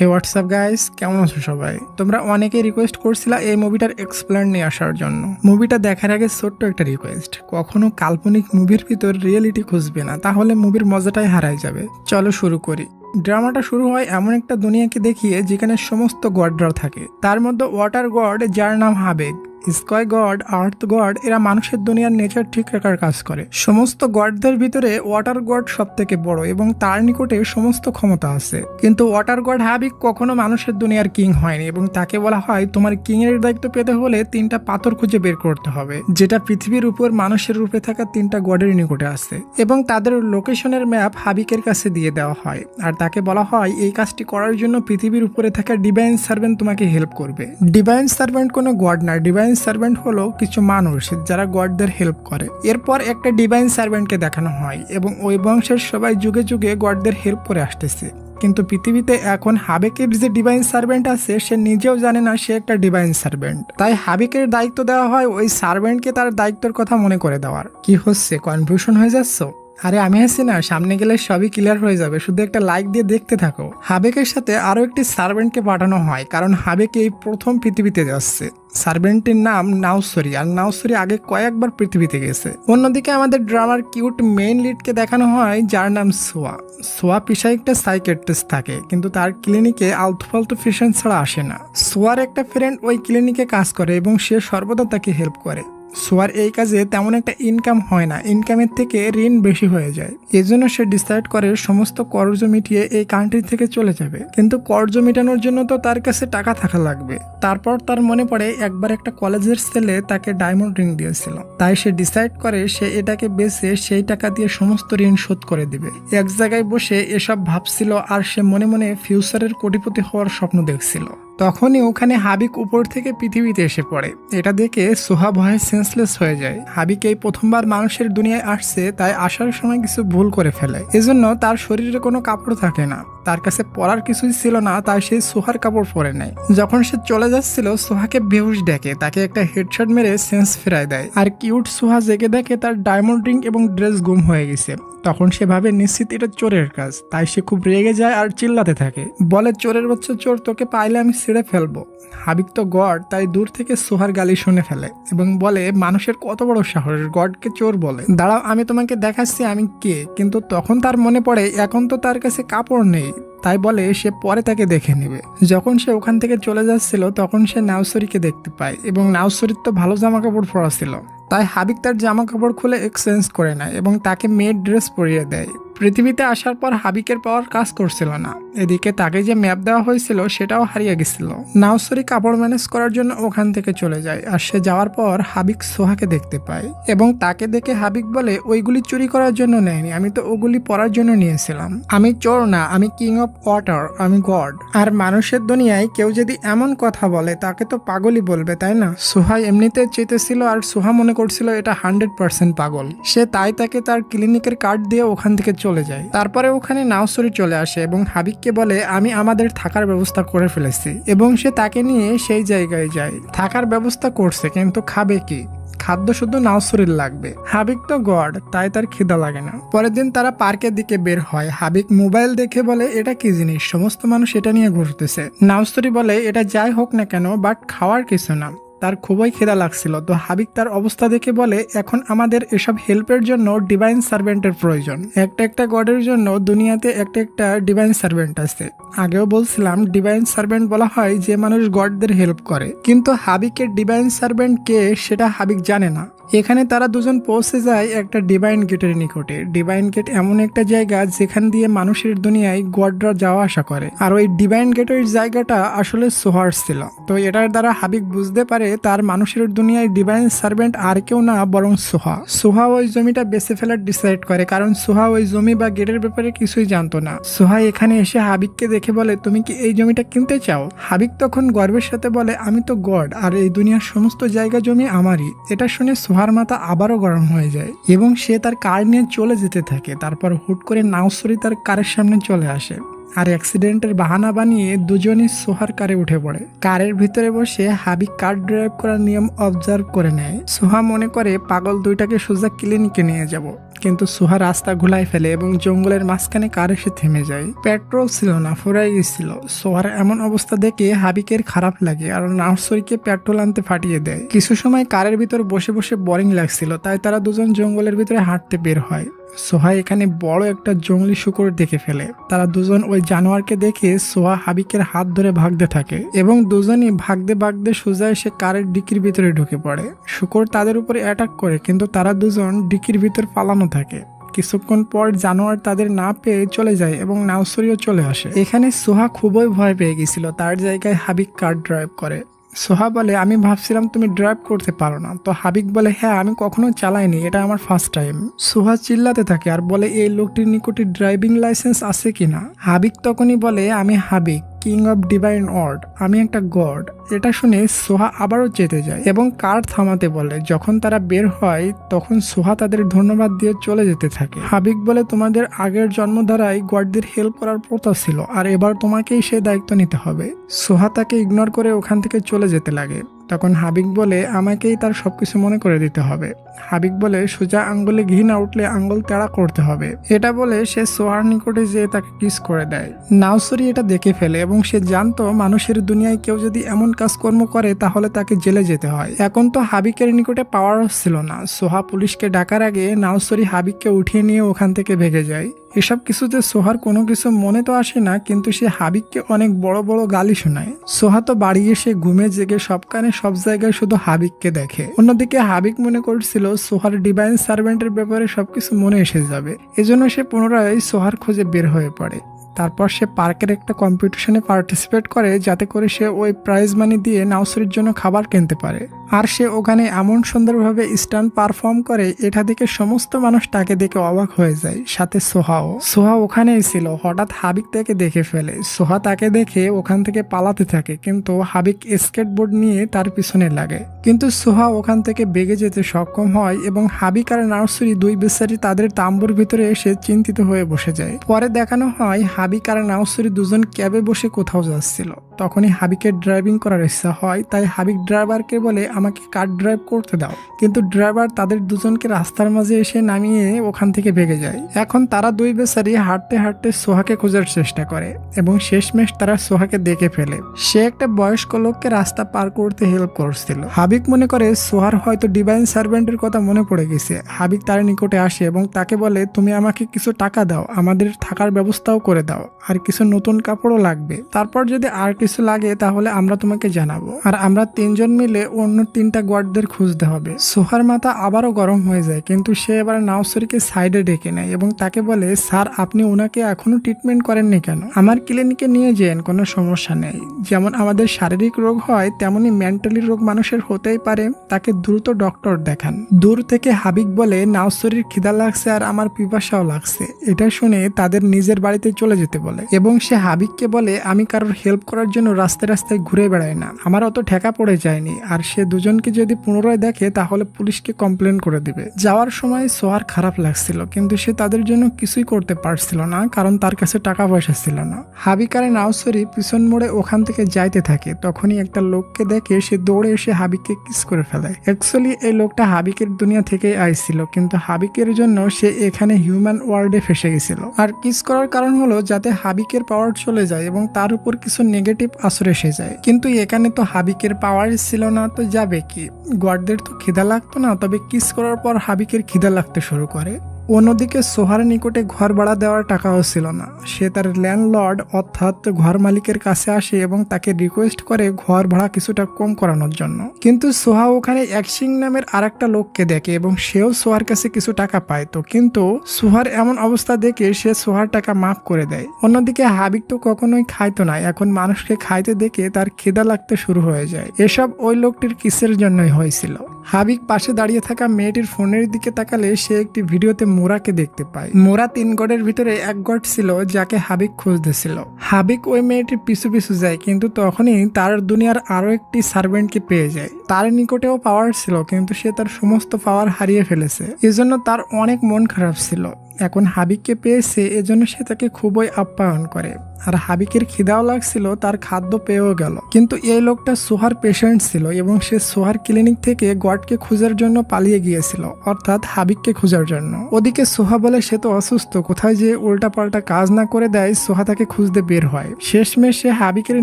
হে WhatsApp guys কেমন আছো সবাই? তোমরা অনেকেই রিকোয়েস্ট করছিলা এই মুভিটার এক্সপ্লেন নিয়ে আসার জন্য। মুভিটা দেখার আগে ছোট্ট একটা রিকোয়েস্ট কখনো কাল্পনিক মুভির ভিতর রিয়েলিটি খুঁজবে না, তাহলে মুভির মজাটাই হারাই যাবে। চলো শুরু করি। ড্রামাটা শুরু হয় এমন একটা দুনিয়াকে দেখিয়ে যেখানে সমস্ত গডরা থাকে। তার মধ্যে ওয়াটার গড যার নাম হাবেগ স্কয় গড, আর্থ গড, এরা মানুষের দুনিয়ার নেচার ঠিক রাখার কাজ করে। সমস্ত গডদের ভিতরে ওয়াটার গড সব থেকে বড় এবং তার নিকটে সমস্ত ক্ষমতা আছে। কিন্তু ওয়াটার গড হাবিক কখনো মানুষের দুনিয়ার কিং হয়নি এবং তাকে বলা হয় তোমার কিং এর দায়িত্ব পেতে হলে তিনটা পাথর খুঁজে বের করতে হবে, যেটা পৃথিবীর উপর মানুষের রূপে থাকা তিনটা গডের নিকটে আছে এবং তাদের লোকেশনের ম্যাপ হাবিকের কাছে দিয়ে দেওয়া হয়। আর তাকে বলা হয়, এই কাজটি করার জন্য পৃথিবীর উপরে থাকা ডিভাইন সার্ভেন্ট তোমাকে হেল্প করবে। ডিভাইন সার্ভেন্ট কোনো গড না ডিভাইন সার্ভেন্ট হলো কিছু মানুষ যারা গডদের হেল্প করে। এরপর একটা ডিভাইন সার্ভেন্টকে দেখানো হয় এবং ওই বংশের সবাই যুগে যুগে গডদের হেল্প করে আসতেছে। কিন্তু পৃথিবীতে এখন হাবেকের যে ডিভাইন সার্ভেন্ট আছে, সে নিজেও জানে না সে একটা ডিভাইন সার্ভেন্ট তাই হাবিকের দায়িত্ব দেওয়া হয় ওই সার্ভেন্টকে তার দায়িত্বের কথা মনে করে দেওয়ার। কি হচ্ছে? কনফিউশন হয়ে যাচ্ছ? আরে আমি আছি না, সামনে গেলে সবই ক্লিয়ার হয়ে যাবে। শুধু একটা লাইক দিয়ে দেখতে থাকো। হাবেকের সাথে আরও একটি সার্ভেন্টকে পাঠানো হয়, কারণ হাবেক এই প্রথম পৃথিবীতে যাচ্ছে। সার্ভেন্টের নাম নাউসরি আর নাউসরি আগে কয়েকবার পৃথিবীতে গেছে। অন্যদিকে আমাদের ড্রামার কিউট মেইন লিডকে দেখানো হয়, যার নাম সোয়া। সোয়া পেশায় একটা সাইকেট্রিস্ট থাকে, কিন্তু তার ক্লিনিকে আলতু ফালতু পেশেন্ট ছাড়া আসে না। সোয়ার একটা ফ্রেন্ড ওই ক্লিনিকে কাজ করে এবং সে সর্বদা তাকে হেল্প করে। সোয়ার এই কাজে তেমন একটা ইনকাম হয় না। ইনকামের থেকে ঋণ বেশি হয়ে যায়। এজন্য সে ডিসাইড করে সমস্ত কর্জ মিটিয়ে এই কান্ট্রি থেকে চলে যাবে। কিন্তু কর্জ মেটানোর জন্য তো তার কাছে টাকা থাকা লাগবে। তারপর তার মনে পড়ে একবার একটা কলেজের ছেলে তাকে ডায়মন্ড রিং দিয়েছিল। তাই সে ডিসাইড করে সে এটাকে বেছে সেই টাকা দিয়ে সমস্ত ঋণ শোধ করে দিবে। এক জায়গায় বসে এসব ভাবছিল আর সে মনে মনে ফিউচারের কোটিপতি হওয়ার স্বপ্ন দেখছিল। তখনই ওখানে হাবিক উপর থেকে পৃথিবীতে এসে পড়ে। এটা দেখে সোহা ভয়ে সেন্সলেস হয়ে যায়। হাবিক এই প্রথমবার মানুষের দুনিয়ায় আসছে, তাই আসার সময় কিছু ভুল করে ফেলে। এজন্য তার শরীরে কোনো কাপড় থাকে না। তার কাছে পরার কিছুই ছিল না, তাই সে সোহার কাপড় পরে নেয়। যখন সে চলে যাচ্ছিল, সোহাকে বেহুশ ডেকে তাকে একটা হেডশট মেরে সেন্স ফেরায় দেয়। আর কিউট সোহা জেগে দেখে তার ডায়মন্ড রিং এবং ড্রেস গুম হয়ে গেছে। তখন সে ভাবে, নিশ্চিত এটা চোরের কাজ। তাই সে খুব রেগে যায় আর চিল্লাতে থাকে। বলে, চোরের বাচ্চা চোর, তোকে পাইলে আমি ছিঁড়ে ফেলব। হাবিক তো গড, তাই দূর থেকে সোহার গালি শুনে ফেলে এবং বলে, মানুষের কত বড় সাহস, গডকে চোর বলে। দাঁড়াও, আমি তোমাকে দেখাচ্ছি আমি কে, কিন্তু তখন তার মনে পড়ে, এখন তো তার কাছে কাপড় নেই। তাই বলে, সে পরে তাকে দেখে নেবে। যখন সে ওখান থেকে চলে যাচ্ছিল, তখন সে নাউসরিকে দেখতে পায় এবং নাউসরির তো ভালো জামা কাপড় পরা ছিল। তাই হাবিক তার জামা কাপড় খুলে এক্সচেঞ্জ করে নেয় এবং তাকে মেয়ের ড্রেস পরিয়ে দেয়। পৃথিবীতে আসার পর হাবিকের পাওয়ার কাজ করছিল না। এদিকে তাকে যে ম্যাপ দেওয়া হয়েছিল, সেটাও হারিয়ে গেছিল। নাউসরি কাপড় ম্যানেজ করার জন্য ওখান থেকে চলে যায় আর সে যাওয়ার পর হাবিক সোহাকে দেখতে পায় এবং তাকে দেখে হাবিক বলে, ওইগুলি চুরি করার জন্য নেয়নি, আমি তো ওগুলি পরার জন্য নিয়েছিলাম। আমি চোর না, আমি কিং অফ ওয়াটার, আমি গড। আর মানুষের দুনিয়ায় কেউ যদি এমন কথা বলে, তাকে তো পাগলই বলবে, তাই না? সোহা এমনিতে চেতেছিল আর সোহা মনে করছিল এটা হান্ড্রেড পার্সেন্ট পাগল। সে তাই তাকে তার ক্লিনিকের কার্ড দিয়ে ওখান থেকে চলে যায়। তারপরে ওখানে নাওসরি চলে আসে এবং হাবিককে বলে, আমি আমাদের থাকার ব্যবস্থা করে ফেলেছি। এবং সে তাকে নিয়ে সেই জায়গায় যায়। থাকার ব্যবস্থা করছে, কিন্তু খাবে কি? খাদ্য শুধু নাওসরির লাগবে। হাবিক তো গড, তাই তার খিদা লাগে না। পরের দিন তারা পার্কের দিকে বের হয়। হাবিক মোবাইল দেখে বলে, এটা কি জিনিস? সমস্ত মানুষ এটা নিয়ে ঘুরতেছে। নাওসরি বলে, এটা যাই হোক না কেন, বাট খাওয়ার কিছু না। তার খুবই খেদা লাগছিল। তো হাবিক তার অবস্থা দেখে বলে, এখন আমাদের এসব হেল্পের জন্য ডিভাইন সার্ভেন্টের প্রয়োজন। একটা একটা গডের জন্য দুনিয়াতে একটা একটা ডিভাইন সার্ভেন্ট আছে। আগেও বলছিলাম ডিভাইন সার্ভেন্ট বলা হয় যে মানুষ গডদের হেল্প করে। কিন্তু হাবিকের ডিভাইন সার্ভেন্ট কে সেটা হাবিক জানে না। এখানে তারা দুজন পৌঁছে যায় একটা ডিভাইন গেটের নিকটে। ডিভাইন গেট এমন একটা জায়গা যেখান দিয়ে মানুষের দুনিয়ায় গডরা যাওয়া আসা করে। আর ওই ডিভাইন গেটের জায়গাটা আসলে সোহার ছিল। তো এটার দ্বারা হাবিক বুঝতে পারে তার মানুষের দুনিয়ায় ডিভাইন সার্ভেন্ট আর কেউ না, বরং সোহা। সোহা ওই জমিটা বেছে ফেলার ডিসাইড করে, কারণ সোহা ওই জমি বা গেটের ব্যাপারে কিছুই জানতো না। সোহা এখানে এসে হাবিককে দেখে বলে, তুমি কি এই জমিটা কিনতে চাও? হাবিক তখন গর্বের সাথে বলে, আমি তো গড, আর এই দুনিয়ার সমস্ত জায়গা জমি আমারই। এটা শুনে সোহার মাথা আবারও গরম হয়ে যায়, এবং সে তার কার নিয়ে চলে যেতে থাকে। তারপর হুট করে নাউসরি তার কারের সামনে চলে আসে। আর অ্যাক্সিডেন্টের বাহানা বানিয়ে দুজনই সোহার কারে উঠে পড়ে। কারের ভিতরে বসে হাবিক কার ড্রাইভ করার নিয়ম অবজার্ভ করে নেয়। সোহা মনে করে পাগল দুইটাকে সোজা ক্লিনিকে নিয়ে যাব। কিন্তু সোহা রাস্তা ঘুলাই ফেলে এবং জঙ্গলের মাঝখানে কার এসে থেমে যায়। পেট্রোল ছিল না, ফুরাই গেছিল। সোহার এমন অবস্থা দেখে হাবিকের খারাপ লাগে আর নার্সরিকে পেট্রোল আনতে ফাটিয়ে দেয়। কিছু সময় কারের ভিতর বসে বসে বোরিং লাগছিল, তাই তারা দুজন জঙ্গলের ভিতরে হাঁটতে বের হয়। সোহা এখানে বড় একটা জঙ্গলি শুকর দেখে ফেলে। তারা দুজন ওই জানোয়ারকে দেখে সোহা হাবিকের হাত ধরে ভাগতে থাকে এবং দুজনই ভাগতে ভাগতে সোজা এসে কারের ডিকির ভিতরে ঢুকে পড়ে। শুকর তাদের উপরে অ্যাটাক করে, কিন্তু তারা দুজন ডিকির ভিতর পালানো থাকে। কিছুক্ষণ পর জানোয়ার তাদের না পেয়ে চলে যায় এবং নাউসরিও চলে আসে। এখানে সোহা খুবই ভয় পেয়ে গেছিল, তার জায়গায় হাবিক কার ড্রাইভ করে। সোহা বলে, আমি ভাবছিলাম তুমি ড্রাইভ করতে পারো না। তো হাবিক বলে হ্যাঁ আমি কখনো চালাইনি, এটা আমার ফার্স্ট টাইম সোহা চিল্লাতে থাকে আর বলে, এই লোকটির নিকটে ড্রাইভিং লাইসেন্স আছে কিনা? হাবিক তখনই বলে, আমি হাবিক কিং অফ ডিভাইন অর্ড, আমি একটা গড। এটা শুনে সোহা আবারও চেতে যায় এবং কার থামাতে বলে, যখন তারা বের হয়, তখন সোহা তাদের ধন্যবাদ দিয়ে চলে যেতে থাকে। হাবিক বলে, তোমাদের আগের জন্মধারায় গডদের হেল্প করার প্রথা ছিল, আর এবার তোমাকেই সে দায়িত্ব নিতে হবে। সোহা তাকে ইগনোর করে ওখান থেকে চলে যেতে লাগে। তখন হাবিক বলে, আমাকেই তার সবকিছু মনে করে দিতে হবে। হাবিক বলে, সোজা আঙ্গুলে ঘি না উঠলে আঙ্গুল তেড়া করতে হবে। এটা বলে সে সোহার নিকটে যেয়ে তাকে কিস করে দেয়। নাওসরি এটা দেখে ফেলে এবং সে জানতো মানুষের দুনিয়ায় কেউ যদি এমন কাজকর্ম করে, তাহলে তাকে জেলে যেতে হয়। এখন তো হাবিকের নিকটে পাওয়ার ছিল না। সোহা পুলিশকে ডাকার আগে নাওসরি হাবিককে উঠিয়ে নিয়ে ওখান থেকে ভেগে যায়। এসব কিছুতে সোহার কোনো কিছু মনে তো আসে না, কিন্তু সে হাবিককে অনেক বড় বড় গালি শোনায়। সোহা তো বাড়ি এসে ঘুমে জেগে সব কানে সব জায়গায় শুধু হাবিককে দেখে। অন্যদিকে হাবিক মনে করছিল সোহার ডিভাইন সার্ভেন্টের ব্যাপারে সবকিছু মনে এসে যাবে। এজন্য সে পুনরায় সোহার খোঁজে বের হয়ে পড়ে। তারপর সে পার্কের একটা কম্পিটিশনে পার্টিসিপেট করে, যাতে করে সে ওই প্রাইজ মানি দিয়ে নাউসরির জন্য খাবার কিনতে পারে। আর সে ওখানে এমন সুন্দরভাবে স্টান্ট পারফর্ম করে, এটা দেখে সমস্ত মানুষ তাকে দেখে অবাক হয়ে যায়। সাথে সোহাও। সোহা ওখানেই ছিল, হঠাৎ হাবিক তাকে দেখে ফেলে। সোহা তাকে দেখে ওখান থেকে পালাতে থাকে, কিন্তু হাবিক স্কেটবোর্ড নিয়ে তার পিছনে লাগে। কিন্তু সোহা ওখান থেকে বেগে যেতে সক্ষম হয় এবং হাবিক আর নার্সরি দুই বেচারি তাদের তাম্বুর ভিতরে এসে চিন্তিত হয়ে বসে যায়। পরে দেখানো হয় হাবিক আর নার্সরি দুজন ক্যাবে বসে কোথাও যাচ্ছিল। তখনই হাবিকের ড্রাইভিং করার ইচ্ছা হয়, তাই হাবিক ড্রাইভারকে বলে, আমাকে কার ড্রাইভ করতে দাও। কিন্তু ড্রাইভার তাদের দুজনকে রাস্তার মাঝে এসে নামিয়ে ওখান থেকে ভেগে যায়। এখন তারা দুই বেচারি হাঁটতে হাঁটতে সোহাকে খোঁজার চেষ্টা করে এবং শেষমেশ তারা সোহাকে দেখে ফেলে। সে একটা বয়স্ক লোককে রাস্তা পার করতে হেল্প করছিল। হাবিক মনে করে, সোহার হয়তো ডিভাইন সার্ভেন্টের কথা মনে পড়ে গেছে। হাবিক তার নিকটে আসে এবং তাকে বলে, তুমি আমাকে কিছু টাকা দাও, আমাদের থাকার ব্যবস্থাও করে দাও। আর কিছু নতুন কাপড়ও লাগবে। তারপর যদি আর কিছু লাগে, তাহলে আমরা তোমাকে জানাব। আর আমরা তিনজন মিলে অন্য তিনটা গার্ডদের খুঁজতে হবে। সোহার মাথা আবারও গরম হয়ে যায়, কিন্তু সে এবার নাওসরিকে সাইডে ডেকে নেয় এবং তাকে বলে, স্যার, আপনি ওনাকে এখনও ট্রিটমেন্ট করেননি কেন? আমার ক্লিনিকে নিয়ে যেন কোনো সমস্যা নেই। যেমন আমাদের শারীরিক রোগ হয়, তেমনি মেন্টালি রোগ মানুষের হতেই পারে। তাকে দ্রুত ডক্টর দেখান। দূর থেকে হাবিক বলে, নাওসরির খিদা লাগছে আর আমার পিপাসাও লাগছে। এটা শুনে তাদের নিজের বাড়িতে চলে যেতে বলে। এবং সে হাবিককে বলে, আমি কারোর হেল্প করার জন্য রাস্তায় রাস্তায় ঘুরে বেড়াই না। আমার অত ঠেকা পড়ে যায়নি। আর সে দুজনকে যদি পুনরায় দেখে, তাহলে পুলিশকে কমপ্লেন করে দিবে। যাওয়ার সময় সোহার খারাপ লাগছিল, কিন্তু সে তাদের জন্য কিছুই করতে পারছিল না, কারণ তার কাছে টাকা পয়সা ছিল না। হাবিকারে নাওসরি পিছন মোড়ে ওখান থেকে যাইতে থাকে। তখনই একটা লোককে দেখে সে দৌড়ে এসে হাবিককে কিস করে ফেলে। অ্যাকচুয়ালি এই লোকটা হাবিকের দুনিয়া থেকে আইছিল, কিন্তু হাবিকের জন্য সে এখানে হিউম্যান ওয়ার্ল্ডে ফেসে গেছিল। আর কিস করার কারণ হলো যাতে হাবিকের পাওয়ার চলে যায় এবং তার উপর কিছু নেগেটিভ আসর এসে যায়। কিন্তু এখানে তো হাবিকের পাওয়ার ছিল না, তো যাবে কি? গডদের তো খিদা লাগতো না, তবে কিস করার পর হাবিকের খিদা লাগতে শুরু করে। অন্যদিকে সোহার নিকটে ঘর ভাড়া দেওয়ার টাকাও ছিল না। সে তার ল্যান্ডলর্ড অর্থাৎ ঘর মালিকের কাছে আসে এবং তাকে রিকোয়েস্ট করে ঘর ভাড়া কিছুটা কম করানোর জন্য। কিন্তু সোহা ওখানে একসিং নামের আরেকটা লোককে দেখে এবং সেও সোহার কাছে কিছু টাকা পায় তো। কিন্তু সোহার এমন অবস্থা দেখে সে সোহার টাকা মাফ করে দেয়। অন্যদিকে হাবিক তো কখনোই খাইতো না, এখন মানুষকে খাইতে দেখে তার খিদা লাগতে শুরু হয়ে যায়। এসব ওই লোকটির কিসের জন্যই হয়েছিল? হাবিক পাশে দাঁড়িয়ে থাকা মেয়েটির ফোনের দিকে তাকালে সে একটি ভিডিওতে মোরাকে দেখতে পায় মোরা তিন গড়ের ভিতরে এক গড় ছিল, যাকে হাবিক খুঁজতেছিল। হাবিক ওই মেয়েটির পিছু পিছু যায়, কিন্তু তখনই তার দুনিয়ার আরও একটি সার্ভেন্টকে পেয়ে যায়। তার নিকটেও পাওয়ার ছিল, কিন্তু সে তার সমস্ত পাওয়ার হারিয়ে ফেলেছে। এজন্য তার অনেক মন খারাপ ছিল। এখন হাবিককে পেয়েছে এজন্য সে তাকে খুবই আপ্যায়ন করে। আর হাবিকের খিদাও লাগছিল, তার খাদ্য পেয়েও গেল। কিন্তু এই লোকটা সোহার পেশেন্ট ছিল এবং সে সোহার ক্লিনিক থেকে গডকে খোঁজার জন্য পালিয়ে গিয়েছিল, অর্থাৎ হাবিককে খোঁজার জন্য। ওদিকে সোহা বলে, সে তো অসুস্থ, কোথায় যে উল্টাপাল্টা কাজ না করে দেয়, সোহা তাকে খুঁজতে বের হয়। শেষমেশ সে হাবিকের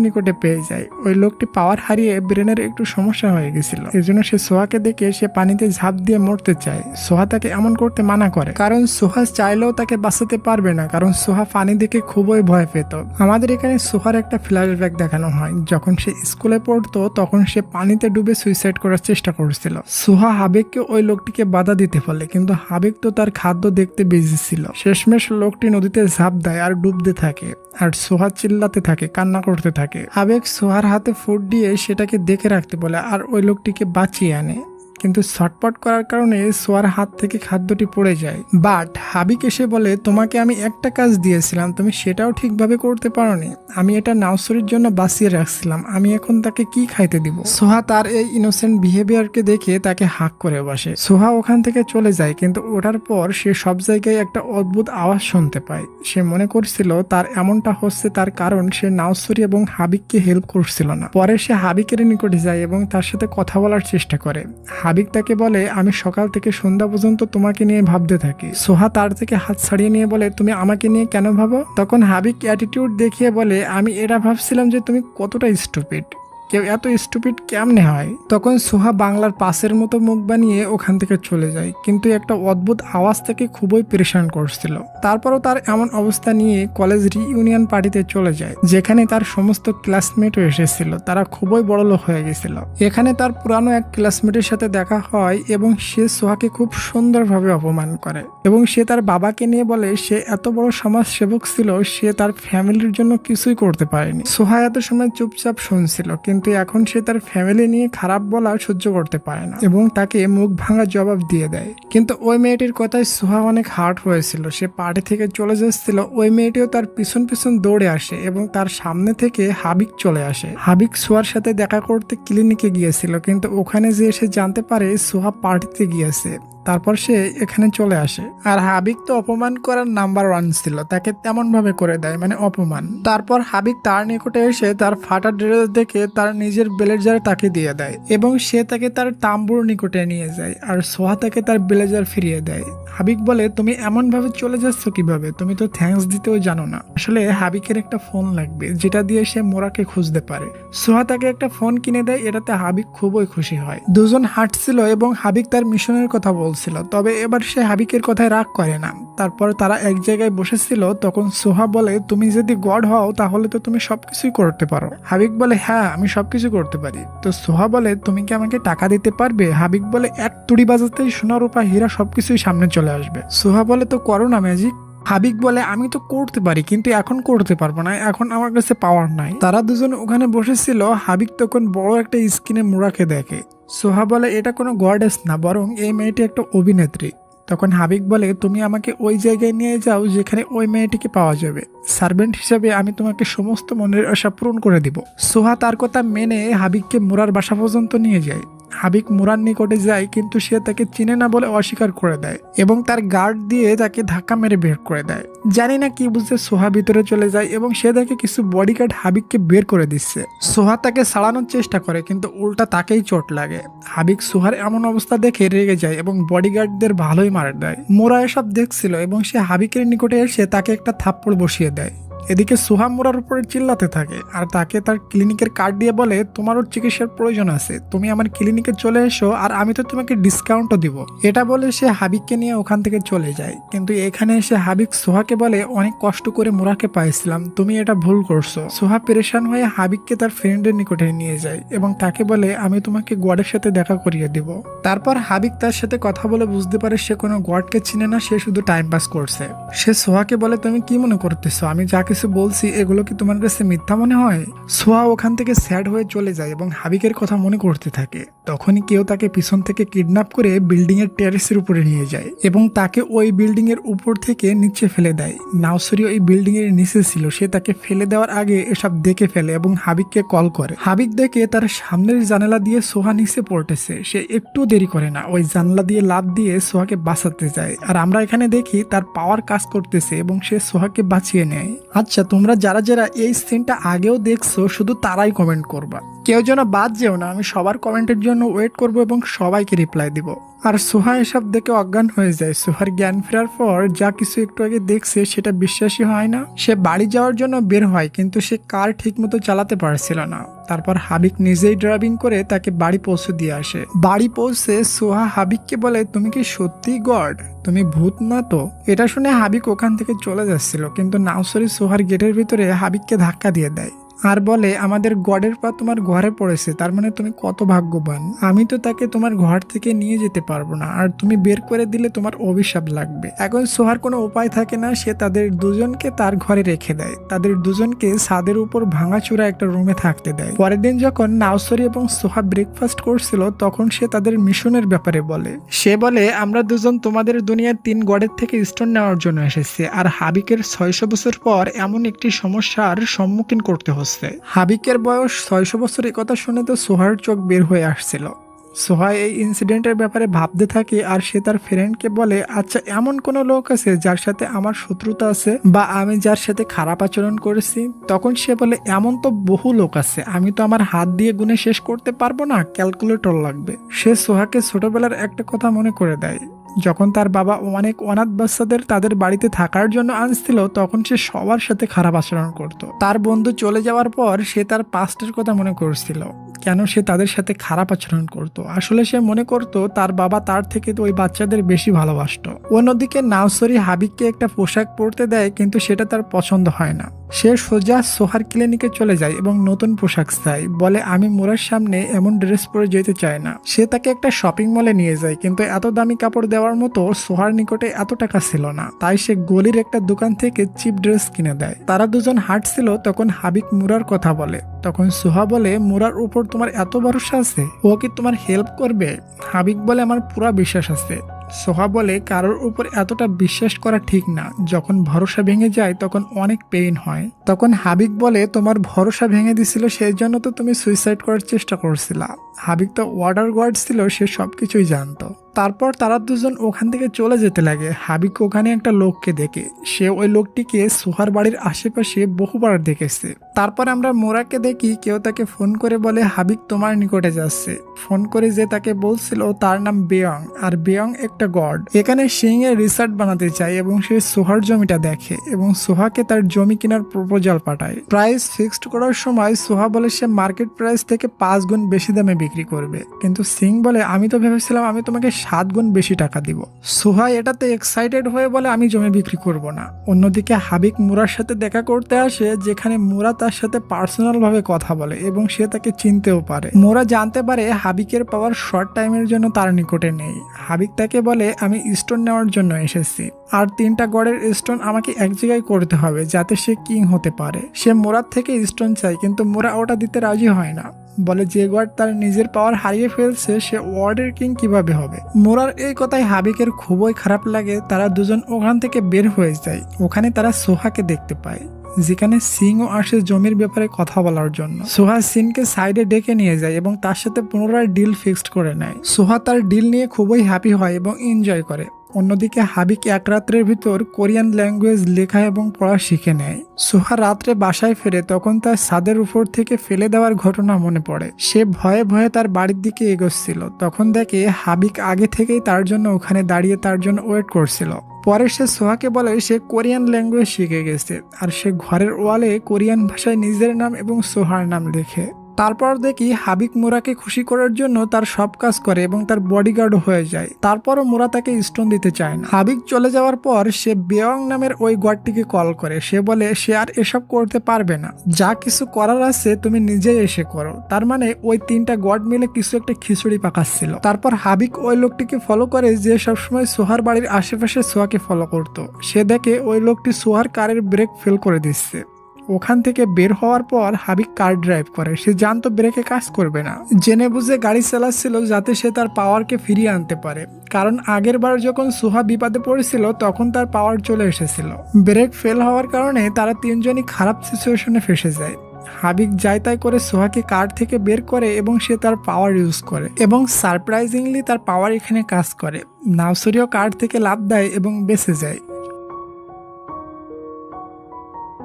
নিকটে পেয়ে যায়। ওই লোকটি পাওয়ার হারিয়ে ব্রেনের একটু সমস্যা হয়ে গেছিল। এজন্য সে সোহাকে দেখে সে পানিতে ঝাঁপ দিয়ে মরতে চায়। সোহা তাকে এমন করতে মানা করে। কারণ সোহা চাইলেও তাকে বাঁচাতে পারবে না, কারণ সোহা পানি দেখে খুবই ভয় পেত। আমাদের এখানে সোহার একটা ফ্ল্যাশব্যাক দেখানো হয়। যখন সে স্কুলে পড়তো, তখন সে পানিতে ডুবে সুইসাইড করার চেষ্টা করছিল। সোহা হাবেককে ওই লোকটিকে বাধা দিতে বলে, কিন্তু হাবেক তো তার খাদ্য দেখতে বেজি ছিল। শেষমেশ লোকটি নদীতে ঝাঁপ দেয় আর ডুবতে থাকে, আর সোহা চিল্লাতে থাকে, কান্না করতে থাকে। হাবেক সোহার হাতে ফুট দিয়ে সেটাকে দেখে রাখতে বলে, আর ওই লোকটিকে বাঁচিয়ে আনে। কিন্তু ছটপট করার কারণে সোয়ার হাত থেকে খাদ্যটি পড়ে যায়। বাট হাবিক এসে বলে, তোমাকে আমি একটা কাজ দিয়েছিলাম, তুমি সেটাও ঠিকভাবে করতে পারোনি। আমি এটা নাউসরির জন্য বাঁচিয়ে রাখছিলাম। আমি এখন তাকে কি খাইতে দিব? সোহা তার এই ইনোসেন্ট বিহেভিয়ারকে দেখে তাকে হাক করে বসে। সোহা ওখান থেকে চলে যায়, কিন্তু ওঠার পর সে সব জায়গায় একটা অদ্ভুত আওয়াজ শুনতে পায়। সে মনে করছিল, তার এমনটা হচ্ছে তার কারণ, সে নাউসরি এবং হাবিককে হেল্প করছিল না। পরে সে হাবিকের নিকটে যায় এবং তার সাথে কথা বলার চেষ্টা করে। হাবিক তাকে বলে, আমি সকাল থেকে সন্ধ্যা পর্যন্ত তোমাকে নিয়ে ভাবতে থাকি। সোহা তার থেকে হাত ছাড়িয়ে নিয়ে বলে, তুমি আমাকে নিয়ে কেন ভাবো? তখন হাবিক অ্যাটিটিউড দেখিয়ে বলে, আমি এটা ভাবছিলাম যে তুমি কতটা স্টুপিড কেউ এত স্টুপিড কেমনে হয়? তখন সোহা বাংলার পাশের মতো মুখ বানিয়ে ওখান থেকে চলে যায়। কিন্তু একটা অদ্ভুত আওয়াজ তাকে খুবই পরেশান করছিল। তারপরও তার এমন অবস্থা নিয়ে কলেজ রিইউনিয়ন পার্টিতে চলে যায়, যেখানে তার সমস্ত ক্লাসমেটও এসেছিল। তারা খুবই বড়লোক হয়ে গেছিল। এখানে তার পুরানো এক ক্লাসমেটের সাথে দেখা হয় এবং সে সোহাকে খুব সুন্দরভাবে অপমান করে। এবং সে তার বাবাকে নিয়ে বলে, সে এত বড় সমাজ সেবক ছিল, সে তার ফ্যামিলির জন্য কিছুই করতে পারেনি। সোহা এত সময় চুপচাপ শুনছিল, কিন্তু এখন সে তার ফ্যামিলি নিয়ে খারাপ বলা সহ্য করতে পারে না এবং তাকে মুখ ভাঙা জবাব দিয়ে দেয়। কিন্তু ওই মেয়েটির কথায় সোহা অনেক হার্ট হয়েছিল। সে পার্টি থেকে চলে যাচ্ছিল। ওই মেয়েটিও তার পিছন পিছন দৌড়ে আসে এবং তার সামনে থেকে হাবিক চলে আসে। হাবিক সোহার সাথে দেখা করতে ক্লিনিকে গিয়েছিল। কিন্তু ওখানে যে এসে জানতে পারে সোহা পার্টিতে গিয়েছে। তারপর সে এখানে চলে আসে। আর হাবিক তো অপমান করার নাম্বার ওয়ান ছিল, তাকে তেমন ভাবে করে দেয় মানে অপমান। তারপর হাবিক তার নিকটে এসে তার ফাটা ড্রেস দেখে তার নিজের ব্লেজার তাকে দিয়ে দেয় এবং সে তাকে তার তাম্বুর নিকটে নিয়ে যায় আর সোহা তাকে তার ব্লেজার ফিরিয়ে দেয়। হাবিক বলে, তুমি এমন ভাবে চলে যাচ্ছ কীভাবে? তুমি তো থ্যাঙ্কস দিতেও জানো না। আসলে হাবিকের একটা ফোন লাগবে, যেটা দিয়ে সে মোরাকে খুঁজতে পারে। সোহা তাকে একটা ফোন কিনে দেয়, এটাতে হাবিক খুবই খুশি হয়। দুজন হাঁটছিল এবং হাবিক তার মিশনের কথা বলছিল, তবে এবার সে হাবিকের কথায় রাগ করে না। তারপর তারা এক জায়গায় বসেছিল, তখন সোহা বলে, তুমি যদি গড হও, তাহলে তো তুমি সবকিছুই করতে পারো। হাবিক বলে হ্যাঁ আমি সবকিছু করতে পারি। তো সোহা বলে, তুমি কি আমাকে টাকা দিতে পারবে? হাবিক বলে, এক তুড়ি বাজাতেই সোনা, রূপা, হীরা সবকিছুই সামনে চলে আসবে। সোহা বলে, তো করো না, ম্যাজিক। হাবিক বলে, আমি তো করতে পারি, কিন্তু এখন করতে পারব না, এখন আমার কাছে পাওয়ার নাই। তারা দুজন ওখানে বসেছিল, হাবিক তখন বড় একটা স্ক্রিনে মুরাকে দেখে। সোহা বলে, এটা কোনো গডেস না, বরং এই মেয়েটি একটা অভিনেত্রী। তখন হাবিক বলে, তুমি আমাকে ওই জায়গায় নিয়ে যাও যেখানে ওই মেয়েটিকে পাওয়া যাবে। সার্ভেন্ট হিসেবে আমি তোমাকে সমস্ত মনের আশা পূরণ করে দিব। সোহা তার কথা মেনে হাবিককে মোরার বাসা পর্যন্ত নিয়ে যায়। হাবিক মুরার নিকটে যায়, কিন্তু সে তাকে চিনে না বলে অস্বীকার করে দেয় এবং তার গার্ড দিয়ে তাকে ধাক্কা মেরে বের করে দেয়। জানি না কি বুঝতে সোহা ভিতরে চলে যায় এবং সে দেখে কিছু বডিগার্ড হাবিককে বের করে দিচ্ছে। সোহা তাকে সাড়ানোর চেষ্টা করে, কিন্তু উল্টা তাকেই চোট লাগে। হাবিক সোহার এমন অবস্থা দেখে রেগে যায় এবং বডিগার্ডদের ভালোই মার দেয়। মোরা এসব দেখছিল এবং সে হাবিকের নিকটে এসে তাকে একটা থাপ্পড় বসিয়ে দেয়। এদিকে সোহা মোরার উপরে চিল্লাতে থাকে, আর তাকে তার ক্লিনিকের কার্ড দিয়ে বলে, তোমারও চিকিৎসার প্রয়োজন আছে, তুমি আমার ক্লিনিকে চলে এসো, আর আমি তো তোমাকে ডিসকাউন্টও দিব। এটা বলে সে হাবিককে নিয়ে ওখান থেকে চলে যায়। কিন্তু এখানে এসে হাবিক সোহাকে বলে, অনেক কষ্ট করে মোরাকে পাইছিলাম, তুমি এটা ভুল করছ। সোহা পেরেশান হয়ে হাবিককে তার ফ্রেন্ডের নিকটে নিয়ে যায় এবং তাকে বলে, আমি তোমাকে গডের সাথে দেখা করিয়ে দিব। তারপর হাবিক তার সাথে কথা বলে বুঝতে পারে সে কোনো গডকে চিনে না, সে শুধু টাইম পাস করছে। সে সোহাকে বলে, তুমি কি মনে করতেছো? আমি যা কিছু বলছি, এগুলো কি তোমার কাছে মিথ্যা মনে হয়? সোহা ওখান থেকে স্যাড হয়ে চলে যায় এবং হাবিকের কথা মনে করতে থাকে। তখনই কেউ তাকে পিছন থেকে কিডন্যাপ করে বিল্ডিং এর টেরেসের উপরে নিয়ে যায় এবং তাকে ওই বিল্ডিং এর উপর থেকে নিচে ফেলে দেয়। নাওসরি ওই বিল্ডিং এর নিচে ছিল, সে তাকে ফেলে দেওয়ার আগে এসব দেখে ফেলে এবং হাবিককে কল করে। হাবিক দেখে তার সামনের জানালা দিয়ে সোহা নিচে পড়তেছে, সে একটু দেরি করে না, ওই জানলা দিয়ে লাভ দিয়ে সোহাকে বাঁচাতে যায়। আর আমরা এখানে দেখি তার পাওয়ার কাজ করতেছে এবং সে সোহাকে বাঁচিয়ে নেয়। আচ্ছা তোমরা যারা যারা এই সিনটা আগেও দেখছ শুধু তারাই কমেন্ট করবা। কেউ যেন বাদ যেও না, আমি সবার কমেন্টের জন্য ওয়েট করব এবং সবাইকে রিপ্লাই দিব। আর সোহা এসব দেখে অজ্ঞান হয়ে যায়। সোহার জ্ঞান ফেরার পর যা কিছু একটু আগে দেখছে সেটা বিশ্বাসই হয় না। সে বাড়ি যাওয়ার জন্য বের হয়, কিন্তু সে কার ঠিকমতো চালাতে পারছিল না। তারপর হাবিক নিজেই ড্রাইভিং করে তাকে বাড়ি পৌঁছে দিয়ে আসে। বাড়ি পৌঁছে সোহা হাবিককে বলে, তুমি কি সত্যি গড? তুমি ভূত না তো? এটা শুনে হাবিক ওখান থেকে চলে যাচ্ছিল, কিন্তু নাওসরি সোহার গেটের ভিতরে হাবিককে ধাক্কা দিয়ে দেয়। আর বলে, আমাদের গডের পা তোমার ঘরে পড়েছে, তার মানে তুমি কত ভাগ্যবান। আমি তো তাকে তোমার ঘর থেকে নিয়ে যেতে পারব না, আর তুমি বের করে দিলে তোমার অভিশাপ লাগবে। এখন সোহার কোনো উপায় থাকে না, সে তাদের দুজনকে তার ঘরে রেখে দেয়। তাদের দুজনকে ছাদের উপর ভাঙাচুরা একটা রুমে থাকতে দেয়। পরের দিন যখন নাওসরি এবং সোহা ব্রেকফাস্ট করছিল, তখন সে তাদের মিশনের ব্যাপারে বলে। সে বলে, আমরা দুজন তোমাদের দুনিয়ার তিন গডের থেকে স্টোন নেওয়ার জন্য এসেছি, আর হাবিকের ছয়শো বছর পর এমন একটি সমস্যার সম্মুখীন করতে হচ্ছে। হাবিকের বয়স ছয়শো বছর কথা শুনে তো সোহার চোখ বের হয়ে আসছিল। সোহা এই ইনসিডেন্টের ব্যাপারে ভাবতে থাকে আর সে তার ফ্রেন্ডকে বলে আচ্ছা এমন কোনো লোক আছে যার সাথে আমার শত্রুতা আছে বা আমি যার সাথে খারাপ আচরণ করেছি? তখন সে বলে, এমন তো বহু লোক আছে, আমি তো আমার হাত দিয়ে গুনে শেষ করতে পারব না ক্যালকুলেটর লাগবে। সে সোহাকে ছোটবেলার একটা কথা মনে করে দেয়। যখন তার বাবা অনেক অনাথ বাচ্চাদের তাদের বাড়িতে থাকার জন্য আনছিল, তখন সে সবার সাথে খারাপ আচরণ করত। তার বন্ধু চলে যাওয়ার পর সে তার পাস্টের কথা মনে করছিল। কেন সে তাদের সাথে খারাপ আচরণ করত? আসলে সে মনে করত তার বাবা তার থেকে ওই বাচ্চাদের বেশি ভালোবাসত। অন্যদিকে নাওসরি হাবিককে একটা পোশাক পরতে দেয়, কিন্তু সেটা তার পছন্দ হয় না। সে সোজা সোহার ক্লিনিকে চলে যায় এবং নতুন পোশাক চায়। বলে, আমি মোরার সামনে এমন ড্রেস পরে যেতে চায় না। সে তাকে একটা শপিং মলে নিয়ে যায়, কিন্তু এত দামি কাপড় দেওয়ার মতো সোহার নিকটে এত টাকা ছিল না। তাই সে গলির একটা দোকান থেকে চিপ ড্রেস কিনে দেয়। তারা দুজন হাঁটছিল, তখন হাবিক মুরার কথা বলে। তখন সোহা বলে মুরার উপর তোমার এত ভরসা আছে? ও কি তোমার হেল্প করবে? হাবিক বলে, আমার পুরা বিশ্বাস আছে। সোহা বলে, কারোর উপর এতটা বিশ্বাস করা ঠিক না। যখন ভরসা ভেঙে যায়, তখন অনেক পেইন হয়। তখন হাবিক বলে, তোমার ভরসা ভেঙে দিছিল সেই জন্য তো তুমি সুইসাইড করার চেষ্টা করছিলা। হাবিক তো ওয়ার্ডার গার্ড ছিল, সে সবকিছুই জানতো। তারপর তারা দুজন ওখান থেকে চলে যেতে লাগে। হাবিক ওখানে একটা লোককে দেখে। সে ওই লোকটিকে সোহার বাড়ির আশেপাশে বহুবার দেখেছে। তারপর আমরা মোরাকে দেখি, কেউ তাকে ফোন করে বলে হাবিক তোমার নিকটে যাচ্ছে। ফোন করে যে তাকে বলছিল, তার নাম বেয়ং। আর বেয়ং একটা গড। এখানে সিং এর রিসার্ট বানাতে চায় এবং সে সোহার জমিটা দেখে এবং সোহাকে তার জমি কেনার প্রপোজাল পাঠায়। প্রাইস ফিক্সড করার সময় সোহা বলে, সে মার্কেট প্রাইস থেকে পাঁচ গুণ বেশি দামে বিক্রি করবে। কিন্তু সিং বলে, আমি তো ভেবেছিলাম আমি তোমাকে সাত গুণ বেশি টাকা দিব। সোহা এটাতে এক্সাইটেড হয়ে বলে, আমি জমি বিক্রি করব না। অন্যদিকে হাবিক মুরার সাথে দেখা করতে আসে, যেখানে মুরা তার সাথে পার্সোনাল ভাবে কথা বলে এবং সে তাকে চিনতেও পারে। মোরা জানতে পারে হাবিকের পাওয়ার শর্ট টাইমের জন্য তার নিকটে নেই। হাবিক তাকে বলে, আমি স্টোন নেওয়ার জন্য এসেছি। আর তিনটা গড়ের স্টোন আমাকে এক জায়গায় করতে হবে যাতে সে কিং হতে পারে। সে মোরার থেকে স্টোন চাই কিন্তু মোরা ওটা দিতে রাজি হয় না। বলে যে ওয়ার্ড তার নিজের পাওয়ার হারিয়ে ফেলছে, সে ওয়ার্ডের কিং কীভাবে হবে? মোরার এই কথায় হাবিকের খুবই খারাপ লাগে। তারা দুজন ওখান থেকে বের হয়ে যায়। ওখানে তারা সোহাকে দেখতে পায়, যেখানে সিংও আসে জমির ব্যাপারে কথা বলার জন্য। সোহা সিনকে সাইডে ডেকে নিয়ে যায় এবং তার সাথে পুনরায় ডিল ফিক্সড করে নেয়। সোহা তার ডিল নিয়ে খুবই হ্যাপি হয় এবং এনজয় করে। অন্যদিকে হাবিক এক রাত্রের ভিতর কোরিয়ান ল্যাঙ্গুয়েজ লেখা এবং পড়া শিখে নেয়। সোহা রাত্রে বাসায় ফেরে তখন তার ছাদের উপর থেকে ফেলে দেওয়ার ঘটনা মনে পড়ে। সে ভয়ে ভয়ে তার বাড়ির দিকে এগোচ্ছিল। তখন দেখে হাবিক আগে থেকেই তার জন্য ওখানে দাঁড়িয়ে তার জন্য ওয়েট করছিল। পরে সে সোহাকে বলে সে কোরিয়ান ল্যাঙ্গুয়েজ শিখে গেছে। আর সে ঘরের ওয়ালে কোরিয়ান ভাষায় নিজের নাম এবং সোহার নাম লেখে। তারপর দেখি হাবিক মোরাকে খুশি করার জন্য তার সব কাজ করে এবং তার বডিগার্ড হয়ে যায়। তারপরও মোরা তাকে স্টোন দিতে চায় না। হাবিক চলে যাওয়ার পর সে বেয়ং নামের ওই গডটিকে কল করে। সে বলে, সে আর এসব করতে পারবে না। যা কিছু করার আছে তুমি নিজেই এসে করো। তার মানে ওই তিনটা গড মিলে কিছু একটা খিচুড়ি পাকাচ্ছিল। তারপর হাবিক ওই লোকটিকে ফলো করে যে সবসময় সোহার বাড়ির আশেপাশে সোহাকে ফলো করতো। সে দেখে ওই লোকটি সোহার কারের ব্রেক ফেল করে দিচ্ছে। ওখান থেকে বের হওয়ার পর হাবিব কার ড্রাইভ করে? সে জানতো ব্রেকে কাজ করবে না। জেনে বুঝে গাড়ি চালাচ্ছিল যাতে সে তার পাওয়ারকে ফিরিয়ে আনতে পারে। কারণ আগের বার যখন সুহা বিপদে পড়েছিল, তখন তার পাওয়ার চলে এসেছিল। ব্রেক ফেল হওয়ার কারণে তারা তিনজনই খারাপ সিচুয়েশনে ফেসে যায়। হাবিক যাই তাই করে সোহাকে কার থেকে বের করে এবং সে তার পাওয়ার ইউজ করে এবং সারপ্রাইজিংলি তার পাওয়ার এখানে কাজ করে। নাওসরিও কার থেকে লাভ দেয় এবং বেঁচে যায়।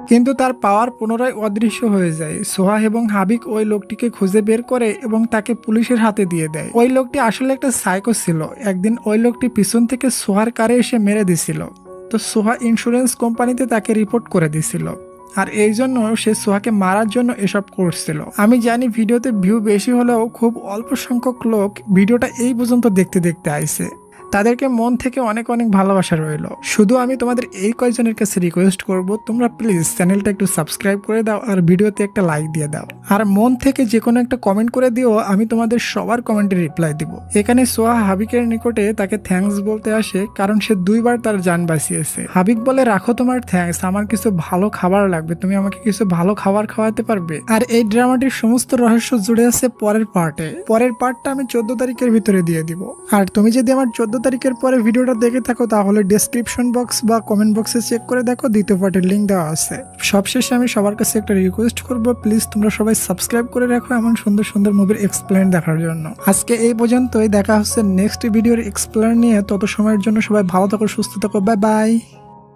কিন্তু তার পাওয়ার পুনরায় অদৃশ্য হয়ে যায়। সোহা এবং হাবিক ওই লোকটিকে খুঁজে বের করে এবং তাকে পুলিশের হাতে দিয়ে দেয়। ওই লোকটি আসলে একটা সাইকো ছিল। একদিন ওই লোকটি পিছন থেকে সোহার কারে এসে মেরে দিছিল। তো সোহা ইন্স্যুরেন্স কোম্পানিতে তাকে রিপোর্ট করে দিছিল। আর এই জন্য সে সোহাকে মারার জন্য এসব করছিল। আমি জানি ভিডিওতে ভিউ বেশি হলেও খুব অল্প সংখ্যক লোক ভিডিওটা এই পর্যন্ত দেখতে দেখতে আইছে। তাদেরকে মন থেকে অনেক অনেক ভালোবাসা রইল। শুধু আমি তোমাদের এই কয়েকজনের কাছে রিকোয়েস্ট করব, তোমরা প্লিজ চ্যানেলটা একটু সাবস্ক্রাইব করে দাও আর ভিডিওতে একটা লাইক দিয়ে দাও। আর মন থেকে যে কোনো একটা কমেন্ট করে দিও, আমি তোমাদের সবার কমেন্টে রিপ্লাই দিব। এখানে সোহা হাবিকের নিকটে তাকে থ্যাঙ্কস বলতে আসে, কারণ সে দুইবার তার যান বাঁচিয়েছে। হাবিক বলে, রাখো তোমার থ্যাঙ্কস আমার কিছু ভালো খাবার লাগবে, তুমি আমাকে কিছু ভালো খাবার খাওয়াতে পারবে? আর এই ড্রামাটির সমস্ত রহস্য জুড়ে আছে পরের পার্টে পরের পার্টটা আমি চোদ্দ তারিখের ভিতরে দিয়ে দিব। আর তুমি যদি আমার চোদ্দ তারিখের পরে ভিডিওটা দেখে থাকো, তাহলে ডেসক্রিপশন বক্স বা কমেন্ট বক্সে চেক করে দেখো, দ্বিতীয় পার্টির লিঙ্ক দেওয়া আছে। সবশেষে আমি সবার কাছে একটা রিকোয়েস্ট করব প্লিজ তোমরা সবাই সাবস্ক্রাইব করে রাখো এমন সুন্দর সুন্দর মুভির এক্সপ্লেন দেখার জন্য। আজকে এই পর্যন্তই, দেখা হচ্ছে নেক্সট ভিডিওর এক্সপ্লেন নিয়ে। তত সময়ের জন্য সবাই ভালো থাকো, সুস্থ থাকো বাই বাই